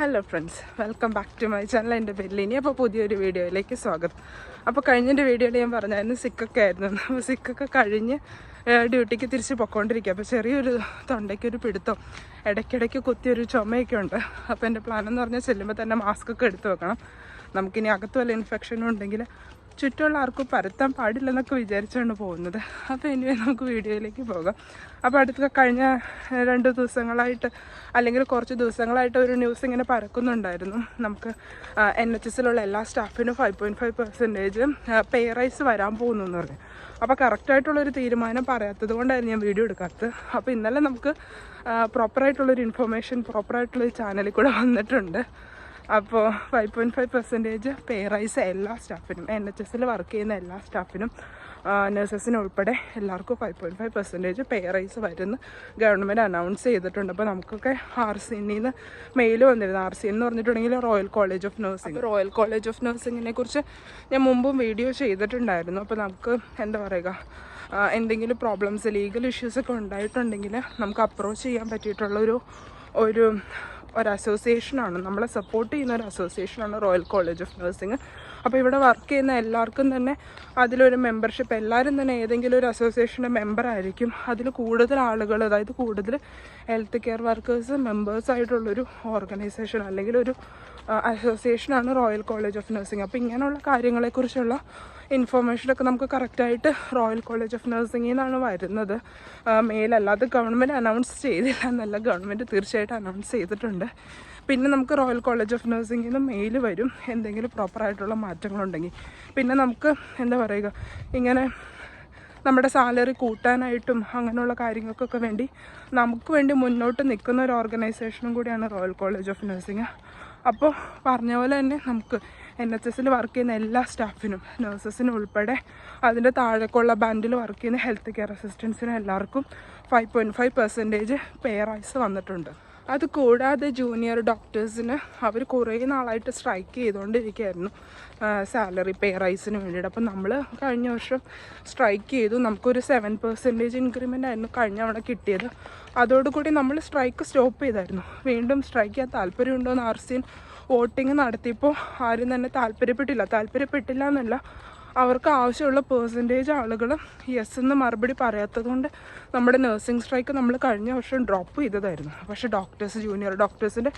Hello friends welcome back to my channel എന്റെ പേരിൽ ഇനി അപ്പോൾ പുതിയൊരു വീഡിയോയിലേക്ക് സ്വാഗതം. അപ്പോൾ കഴിഞ്ഞൊരു വീഡിയോയിൽ ഞാൻ പറഞ്ഞായിരുന്നു സിക്കൊക്കെ ആയിരുന്നു. അപ്പോൾ സിക്കൊക്കെ കഴിഞ്ഞ് ഡ്യൂട്ടിക്ക് തിരിച്ച് പൊക്കോണ്ടിരിക്കുക. അപ്പോൾ ചെറിയൊരു തൊണ്ടയ്ക്കൊരു പിടുത്തം ഇടയ്ക്കിടയ്ക്ക് കുത്തിയൊരു ചുമയൊക്കെ ഉണ്ട്. അപ്പോൾ എന്റെ പ്ലാൻ എന്ന് പറഞ്ഞാൽ ചെല്ലുമ്പോൾ തന്നെ മാസ്ക് ഒക്കെ എടുത്ത് വെക്കണം. നമുക്കിനി അകത്തു വല്ല ഇൻഫെക്ഷനും ഉണ്ടെങ്കിൽ ചുറ്റുമുള്ള ആർക്കും പരത്താൻ പാടില്ലെന്നൊക്കെ വിചാരിച്ചാണ് പോകുന്നത്. അപ്പോൾ ഇനി നമുക്ക് വീഡിയോയിലേക്ക് പോകാം. അപ്പോൾ അടുത്ത കഴിഞ്ഞ രണ്ട് ദിവസങ്ങളായിട്ട് അല്ലെങ്കിൽ കുറച്ച് ദിവസങ്ങളായിട്ട് ഒരു ന്യൂസ് ഇങ്ങനെ പരക്കുന്നുണ്ടായിരുന്നു. നമുക്ക് എൻ എച്ച് എസിലുള്ള എല്ലാ സ്റ്റാഫിനും five point five percentage pay rise വരാൻ പോകുന്നു എന്ന് പറഞ്ഞു. അപ്പോൾ കറക്റ്റായിട്ടുള്ളൊരു തീരുമാനം പറയാത്തത് കൊണ്ടായിരുന്നു ഞാൻ വീഡിയോ എടുക്കാത്തത്. അപ്പോൾ ഇന്നലെ നമുക്ക് പ്രോപ്പറായിട്ടുള്ളൊരു ഇൻഫർമേഷൻ പ്രോപ്പറായിട്ടുള്ളൊരു ചാനലിൽ കൂടെ വന്നിട്ടുണ്ട്. അപ്പോൾ five point five percentage pay rise എല്ലാ സ്റ്റാഫിനും എൻ എച്ച് എസിൽ വർക്ക് ചെയ്യുന്ന എല്ലാ സ്റ്റാഫിനും നഴ്സസിനും ഉൾപ്പെടെ എല്ലാവർക്കും five point five percentage pay rise വരുന്ന ഗവൺമെന്റ് അനൗൺസ് ചെയ്തിട്ടുണ്ട്. അപ്പോൾ നമുക്കൊക്കെ ആർ സി എന്നിൽ നിന്ന് മെയിൽ വന്നിരുന്നു. ആർ സി എന്ന് പറഞ്ഞിട്ടുണ്ടെങ്കിൽ royal college of nursing royal college of നഴ്സിങ്ങിനെ കുറിച്ച് ഞാൻ മുമ്പും വീഡിയോ ചെയ്തിട്ടുണ്ടായിരുന്നു. അപ്പോൾ നമുക്ക് എന്താ പറയുക എന്തെങ്കിലും പ്രോബ്ലംസ് ലീഗൽ ഇഷ്യൂസൊക്കെ ഉണ്ടായിട്ടുണ്ടെങ്കിൽ നമുക്ക് അപ്രോച്ച് ചെയ്യാൻ പറ്റിയിട്ടുള്ളൊരു ഒരു ഒരു അസോസിയേഷനാണ് നമ്മളെ സപ്പോർട്ട് ചെയ്യുന്ന ഒരു അസോസിയേഷനാണ് റോയൽ കോളേജ് ഓഫ് നഴ്സിംഗ്. അപ്പോൾ ഇവിടെ വർക്ക് ചെയ്യുന്ന എല്ലാവർക്കും തന്നെ അതിലൊരു മെമ്പർഷിപ്പ് എല്ലാവരും തന്നെ ഏതെങ്കിലും ഒരു അസോസിയേഷന്റെ മെമ്പർ ആയിരിക്കും. അതിൽ കൂടുതൽ ആളുകൾ അതായത് കൂടുതൽ ഹെൽത്ത് കെയർ വർക്കേഴ്സ് മെമ്പേഴ്സ് ആയിട്ടുള്ളൊരു ഓർഗനൈസേഷൻ അല്ലെങ്കിൽ ഒരു അസോസിയേഷനാണ് റോയൽ കോളേജ് ഓഫ് നഴ്സിംഗ്. അപ്പോൾ ഇങ്ങനെയുള്ള കാര്യങ്ങളെക്കുറിച്ചുള്ള ഇൻഫർമേഷനൊക്കെ നമുക്ക് കറക്റ്റായിട്ട് റോയൽ കോളേജ് ഓഫ് നഴ്സിംഗിൽ നിന്നാണ് വരുന്നത്. മെയിലല്ലാതെ ഗവൺമെന്റ് അനൗൺസ് ചെയ്തില്ല എന്നല്ല ഗവൺമെന്റ് തീർച്ചയായിട്ടും അനൗൺസ് ചെയ്തിട്ടുണ്ട്. പിന്നെ നമുക്ക് റോയൽ കോളേജ് ഓഫ് നഴ്സിംഗിൽ നിന്ന് മെയിൽ വരും. എന്തെങ്കിലും പ്രോപ്പറായിട്ടുള്ള മാറ്റങ്ങളുണ്ടെങ്കിൽ. പിന്നെ നമുക്ക് എന്താ പറയുക ഇങ്ങനെ നമ്മുടെ സാലറി കൂട്ടാനായിട്ടും അങ്ങനെയുള്ള കാര്യങ്ങൾക്കൊക്കെ വേണ്ടി നമുക്ക് വേണ്ടി മുന്നോട്ട് നിൽക്കുന്ന ഒരു ഓർഗനൈസേഷനും കൂടിയാണ് റോയൽ കോളേജ് ഓഫ് നഴ്സിംഗ് അപ്പോൾ പറഞ്ഞ പോലെ തന്നെ നമുക്ക് എൻ എച്ച് എസിൽ വർക്ക് ചെയ്യുന്ന എല്ലാ സ്റ്റാഫിനും നഴ്സസിനും ഉൾപ്പെടെ അതിന്റെ താഴേക്കുള്ള ബാൻഡിൽ വർക്ക് ചെയ്യുന്ന ഹെൽത്ത് കെയർ അസിസ്റ്റൻസിനും എല്ലാവർക്കും five point five percentage pay rise വന്നിട്ടുണ്ട്. അത് കൂടാതെ ജൂനിയർ ഡോക്ടേഴ്സിന് അവർ കുറേ നാളായിട്ട് സ്ട്രൈക്ക് ചെയ്തുകൊണ്ടിരിക്കുകയായിരുന്നു. സാലറി പേ റൈസിന് വേണ്ടിയിട്ട്. അപ്പം നമ്മൾ കഴിഞ്ഞ വർഷം സ്ട്രൈക്ക് ചെയ്തു. നമുക്കൊരു സെവൻ പെർസെന്റേജ് ഇൻക്രിമെന്റ് ആയിരുന്നു കഴിഞ്ഞ തവണ കിട്ടിയത്. അതോടുകൂടി നമ്മൾ സ്ട്രൈക്ക് സ്റ്റോപ്പ് ചെയ്തായിരുന്നു. വീണ്ടും സ്ട്രൈക്ക് ചെയ്യാൻ താല്പര്യമുണ്ടോ എന്ന് ആർ സി വോട്ടിംഗ് നടത്തിയപ്പോൾ ആരും തന്നെ താല്പര്യപ്പെട്ടില്ല. താല്പര്യപ്പെട്ടില്ല എന്നല്ല അവർക്ക് ആവശ്യമുള്ള പേഴ്സന്റേജ് ആളുകൾ യെസ് എന്ന് മറുപടി പറയാത്തത് കൊണ്ട് നമ്മുടെ നഴ്സിംഗ് സ്ട്രൈക്ക് നമ്മൾ കഴിഞ്ഞ വർഷം ഡ്രോപ്പ് ചെയ്തതായിരുന്നു. പക്ഷേ ഡോക്ടേഴ്സ് ജൂനിയർ ഡോക്ടേഴ്സിന്റെ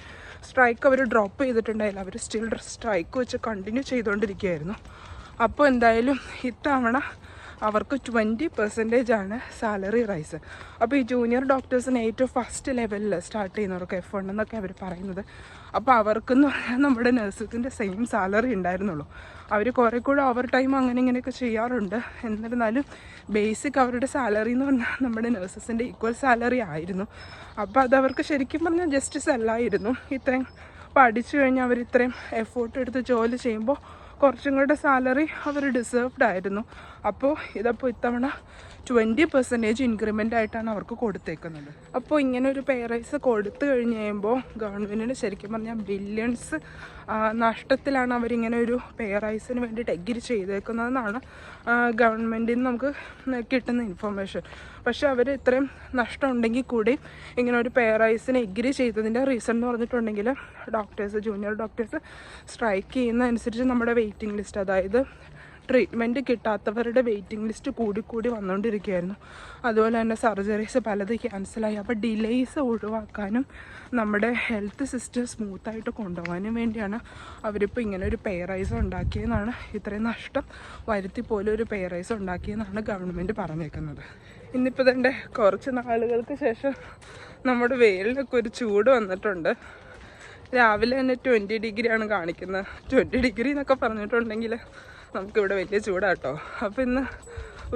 സ്ട്രൈക്ക് അവർ ഡ്രോപ്പ് ചെയ്തിട്ടുണ്ടായില്ല. അവർ സ്റ്റിൽ സ്ട്രൈക്ക് വെച്ച് കണ്ടിന്യൂ ചെയ്തുകൊണ്ടിരിക്കുകയായിരുന്നു അപ്പോൾ എന്തായാലും ഇത്തവണ അവർക്ക് ട്വന്റി പെർസെന്റേജ് ആണ് സാലറി റൈസ് അപ്പോൾ ഈ ജൂനിയർ ഡോക്ടേഴ്സിന് ഏറ്റവും ഫസ്റ്റ് ലെവലിൽ സ്റ്റാർട്ട് ചെയ്യുന്നവർക്ക് എഫ് ഉണ്ട് എന്നൊക്കെ അവർ പറയുന്നത്. അപ്പോൾ അവർക്കെന്ന് പറഞ്ഞാൽ നമ്മുടെ നഴ്സസിന്റെ സെയിം സാലറി ഉണ്ടായിരുന്നുള്ളൂ. അവർ കുറേ കൂടെ ഓവർ ടൈം അങ്ങനെ ഇങ്ങനെയൊക്കെ ചെയ്യാറുണ്ട്. എന്നിരുന്നാലും ബേസിക് അവരുടെ സാലറി എന്ന് പറഞ്ഞാൽ നമ്മുടെ നഴ്സസിന്റെ ഈക്വൽ സാലറി ആയിരുന്നു. അപ്പോൾ അത് അവർക്ക് ശരിക്കും പറഞ്ഞാൽ ജസ്റ്റിസ് അല്ലായിരുന്നു ഇത്രയും പഠിച്ചു കഴിഞ്ഞാൽ അവർ ഇത്രയും എഫേർട്ട് എടുത്ത് ജോലി ചെയ്യുമ്പോൾ കുറച്ചും കൂടെ സാലറി അവർ ഡിസേർവ്ഡ് ആയിരുന്നു. അപ്പോൾ ഇതപ്പോൾ ഇത്തവണ ട്വന്റി പെർസെന്റേജ് ഇൻക്രിമെന്റ് ആയിട്ടാണ് അവർക്ക് കൊടുത്തേക്കുന്നത്. അപ്പോൾ ഇങ്ങനെ ഒരു പേ റൈസ് കൊടുത്തു കഴിഞ്ഞ് കഴിയുമ്പോൾ ഗവൺമെന്റിന് ശരിക്കും പറഞ്ഞാൽ ബില്യൺസ് നഷ്ടത്തിലാണ് അവരിങ്ങനെ ഒരു പേ റൈസിന് വേണ്ടിയിട്ട് എഗ്രി ചെയ്തേക്കുന്നതെന്നാണ് ഗവൺമെന്റിൽ നിന്ന് നമുക്ക് കിട്ടുന്ന ഇൻഫർമേഷൻ പക്ഷെ അവർ ഇത്രയും നഷ്ടം ഉണ്ടെങ്കിൽ കൂടി ഇങ്ങനെ ഒരു പേ റൈസിന് എഗ്രി ചെയ്തതിന്റെ റീസൺ എന്ന് പറഞ്ഞിട്ടുണ്ടെങ്കിൽ ഡോക്ടേഴ്സ് ജൂനിയർ ഡോക്ടേഴ്സ് സ്ട്രൈക്ക് ചെയ്യുന്ന അനുസരിച്ച് നമ്മുടെ വെയിറ്റിംഗ് ലിസ്റ്റ് അതായത് ട്രീറ്റ്മെന്റ് കിട്ടാത്തവരുടെ വെയിറ്റിംഗ് ലിസ്റ്റ് കൂടിക്കൂടി വന്നുകൊണ്ടിരിക്കുകയായിരുന്നു അതുപോലെ തന്നെ സർജറീസ് പലത് ക്യാൻസലായി അപ്പോൾ ഡിലേയ്സ് ഒഴിവാക്കാനും നമ്മുടെ ഹെൽത്ത് സിസ്റ്റം സ്മൂത്തായിട്ട് കൊണ്ടുപോകാനും വേണ്ടിയാണ് അവരിപ്പോൾ ഇങ്ങനെ ഒരു പേ റൈസ് ഉണ്ടാക്കിയെന്നാണ് ഇത്രയും നഷ്ടം വരുത്തി പോലും ഒരു പേ റൈസ് ഉണ്ടാക്കിയെന്നാണ് ഗവൺമെന്റ് പറഞ്ഞേക്കുന്നത്. ഇന്നിപ്പോൾ തന്നെ കുറച്ച് നാളുകൾക്ക് ശേഷം നമ്മുടെ വെയിലിനൊക്കെ ഒരു ചൂട് വന്നിട്ടുണ്ട്. രാവിലെ തന്നെ ട്വന്റി ഡിഗ്രിയാണ് കാണിക്കുന്നത്. ട്വന്റി ഡിഗ്രി എന്നൊക്കെ പറഞ്ഞിട്ടുണ്ടെങ്കിൽ നമുക്കിവിടെ വലിയ ചൂടാട്ടോ. അപ്പോൾ ഇന്ന്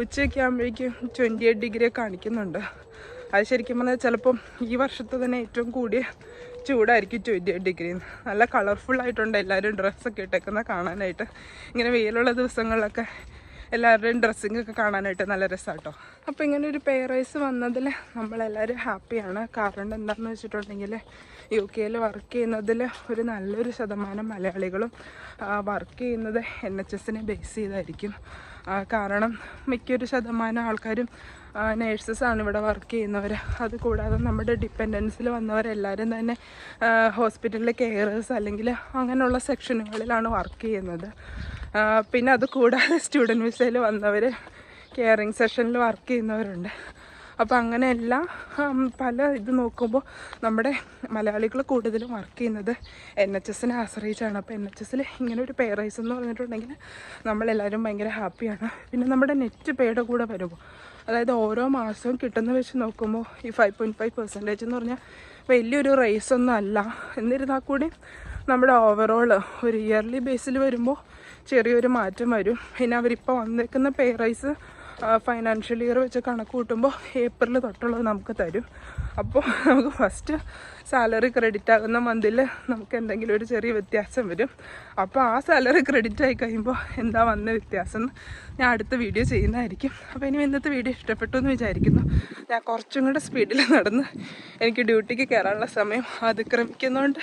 ഉച്ചയൊക്കെ ആകുമ്പോഴേക്കും ട്വന്റി എയ്റ്റ് ഡിഗ്രി കാണിക്കുന്നുണ്ട്. അത് ശരിക്കും പറഞ്ഞാൽ ചിലപ്പം ഈ വർഷത്തെ തന്നെ ഏറ്റവും കൂടിയ ചൂടായിരിക്കും ട്വന്റി എയ്റ്റ് ഡിഗ്രി നല്ല കളർഫുൾ ആയിട്ടുണ്ട് എല്ലാവരും ഡ്രസ്സൊക്കെ ഇട്ടേക്കുന്നത് കാണാനായിട്ട്. ഇങ്ങനെ വെയിലുള്ള ദിവസങ്ങളിലൊക്കെ എല്ലാവരുടെയും ഡ്രസ്സിങ് ഒക്കെ കാണാനായിട്ട് നല്ല രസമാട്ടോ അപ്പോൾ ഇങ്ങനെ ഒരു പേ റൈസ് വന്നതിൽ നമ്മളെല്ലാവരും ഹാപ്പിയാണ് കാരണം എന്താണെന്ന് വെച്ചിട്ടുണ്ടെങ്കിൽ യു കെയിൽ വർക്ക് ചെയ്യുന്നതിൽ ഒരു നല്ലൊരു ശതമാനം മലയാളികളും വർക്ക് ചെയ്യുന്നത് എൻ എച്ച് എസിനെ ബേസ് ചെയ്തായിരിക്കും. കാരണം മിക്കൊരു ശതമാനം ആൾക്കാരും നേഴ്സസാണ് ഇവിടെ വർക്ക് ചെയ്യുന്നവർ അതുകൂടാതെ നമ്മുടെ ഡിപ്പെൻഡൻസിൽ വന്നവരെല്ലാവരും തന്നെ ഹോസ്പിറ്റലിലെ കെയറേഴ്സ് അല്ലെങ്കിൽ അങ്ങനെയുള്ള സെക്ഷനുകളിലാണ് വർക്ക് ചെയ്യുന്നത്. പിന്നെ അത് കൂടാതെ സ്റ്റുഡന്റ് വിസയിൽ വന്നവർ കെയറിങ് സെഷനിൽ വർക്ക് ചെയ്യുന്നവരുണ്ട്. അപ്പോൾ അങ്ങനെ എല്ലാം പല ഇത് നോക്കുമ്പോൾ നമ്മുടെ മലയാളികൾ കൂടുതലും വർക്ക് ചെയ്യുന്നത് എൻ എച്ച് എസിനെ ആശ്രയിച്ചാണ്. അപ്പോൾ എൻ എച്ച് എസിൽ ഇങ്ങനെ ഒരു പേ റൈസ് എന്ന് പറഞ്ഞിട്ടുണ്ടെങ്കിൽ നമ്മളെല്ലാവരും ഭയങ്കര ഹാപ്പിയാണ് പിന്നെ നമ്മുടെ നെറ്റ് പേയുടെ കൂടെ വരുമ്പോൾ അതായത് ഓരോ മാസവും കിട്ടുന്ന വെച്ച് നോക്കുമ്പോൾ ഈ ഫൈവ് പോയിന്റ് ഫൈവ് പെർസെന്റേജ് എന്ന് പറഞ്ഞാൽ വലിയൊരു റേസ് ഒന്നും അല്ല. എന്നിരുന്നാൽ കൂടി നമ്മുടെ ഓവറോൾ ഒരു ഇയർലി ബേസിൽ വരുമ്പോൾ ചെറിയൊരു മാറ്റം വരും. പിന്നെ അവരിപ്പോൾ വന്നേക്കുന്ന പേ റൈസ് ഫൈനാൻഷ്യൽ ഇയർ വെച്ച് കണക്ക് കൂട്ടുമ്പോൾ ഏപ്രിൽ തൊട്ടുള്ളത് നമുക്ക് തരും. അപ്പോൾ നമുക്ക് ഫസ്റ്റ് സാലറി ക്രെഡിറ്റ് ആകുന്ന മന്തിൽ നമുക്ക് എന്തെങ്കിലും ഒരു ചെറിയ വ്യത്യാസം വരും. അപ്പോൾ ആ സാലറി ക്രെഡിറ്റ് ആയി കഴിയുമ്പോൾ എന്താ വന്ന വ്യത്യാസം? ഞാൻ അടുത്ത വീഡിയോ ചെയ്യുന്നതായിരിക്കും. അപ്പോൾ ഇനി ഇന്നത്തെ വീഡിയോ ഇഷ്ടപ്പെട്ടു എന്ന് വിചാരിക്കുന്നു. ഞാൻ കുറച്ചും കൂടെ സ്പീഡിൽ നടന്ന് എനിക്ക് ഡ്യൂട്ടിക്ക് കയറാനുള്ള സമയം അതിക്രമിക്കുന്നതുകൊണ്ട്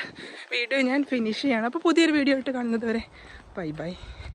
വീഡിയോ ഞാൻ ഫിനിഷ് ചെയ്യണം. അപ്പോൾ പുതിയൊരു വീഡിയോ ആയിട്ട് കാണുന്നത് വരെ. Bye bye